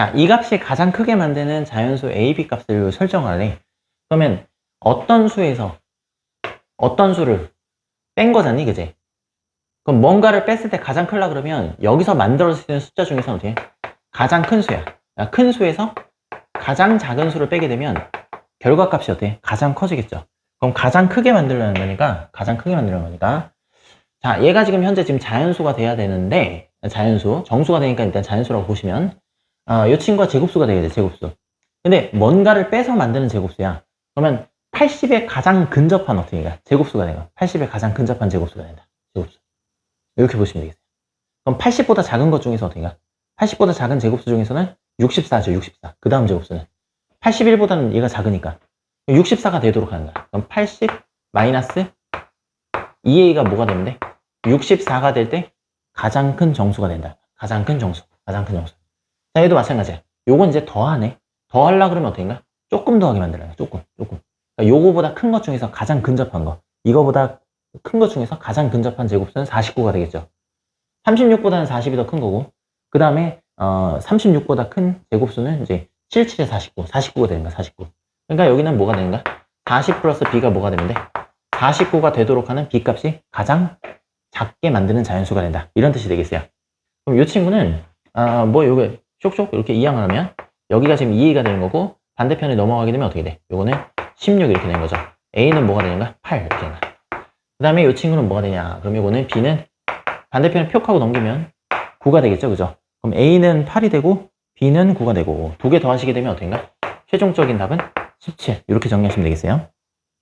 자, 이 값이 가장 크게 만드는 자연수 a, b 값을 설정하래. 그러면 어떤 수에서 어떤 수를 뺀 거잖니, 그지? 그럼 뭔가를 뺐을 때 가장 크려 그러면 여기서 있는 숫자 중에서 어떻게? 가장 큰 수야. 야, 큰 수에서 가장 작은 수를 빼게 되면 결과값이 어때? 가장 커지겠죠. 그럼 가장 크게 만들려는 거니까 가장 크게 만들려는 거니까 자 얘가 지금 현재 지금 자연수가 돼야 되는데 자연수 정수가 되니까 일단 자연수라고 보시면 아, 이 친구가 제곱수가 되게 돼 제곱수. 근데 뭔가를 빼서 만드는 제곱수야. 그러면 80에 가장 근접한 어떻게 가 제곱수가 돼요. 80에 가장 근접한 제곱수가 된다. 제곱수. 이렇게 보시면 되겠어요. 그럼 80보다 작은 것 중에서 어떻게 가 80보다 작은 제곱수 중에서는 64죠 64 그 다음 제곱수는 81보다는 얘가 작으니까 64가 되도록 하는 거야. 그럼 80 마이너스 2a가 뭐가 되는데? 64가 될 때 가장 큰 정수가 된다. 가장 큰 정수. 가장 큰 정수. 자, 얘도 마찬가지야. 요건 이제 더하네. 더 하려 그러면 어떻게인가? 조금 더하게 만들어요. 조금, 조금. 그러니까 요거보다 큰 것 중에서 가장 근접한 거. 이거보다 큰 것 중에서 가장 근접한 제곱수는 49가 되겠죠. 36보다는 40이 더 큰 거고. 그 다음에 어, 36보다 큰 제곱수는 이제 77에 49, 49가 되는 거야, 49. 그러니까 여기는 뭐가 되는가? 40 플러스 b가 뭐가 되는데 49가 되도록 하는 b 값이 가장 작게 만드는 자연수가 된다. 이런 뜻이 되겠어요. 그럼 이 친구는 아, 뭐 요거 쇽쇽 이렇게 이항을 하면 여기가 지금 2a가 되는 거고 반대편에 넘어가게 되면 어떻게 돼? 요거는 16 이렇게 되는 거죠. a는 뭐가 되는가? 8 이렇게 거야. 그 다음에 이 친구는 뭐가 되냐? 그럼 요거는 b는 반대편에 표 하고 넘기면 9가 되겠죠. 그죠? 그럼 a는 8이 되고 b는 9가 되고 두 개 더 하시게 되면 어떻게인가? 최종적인 답은 17 이렇게 정리하시면 되겠어요.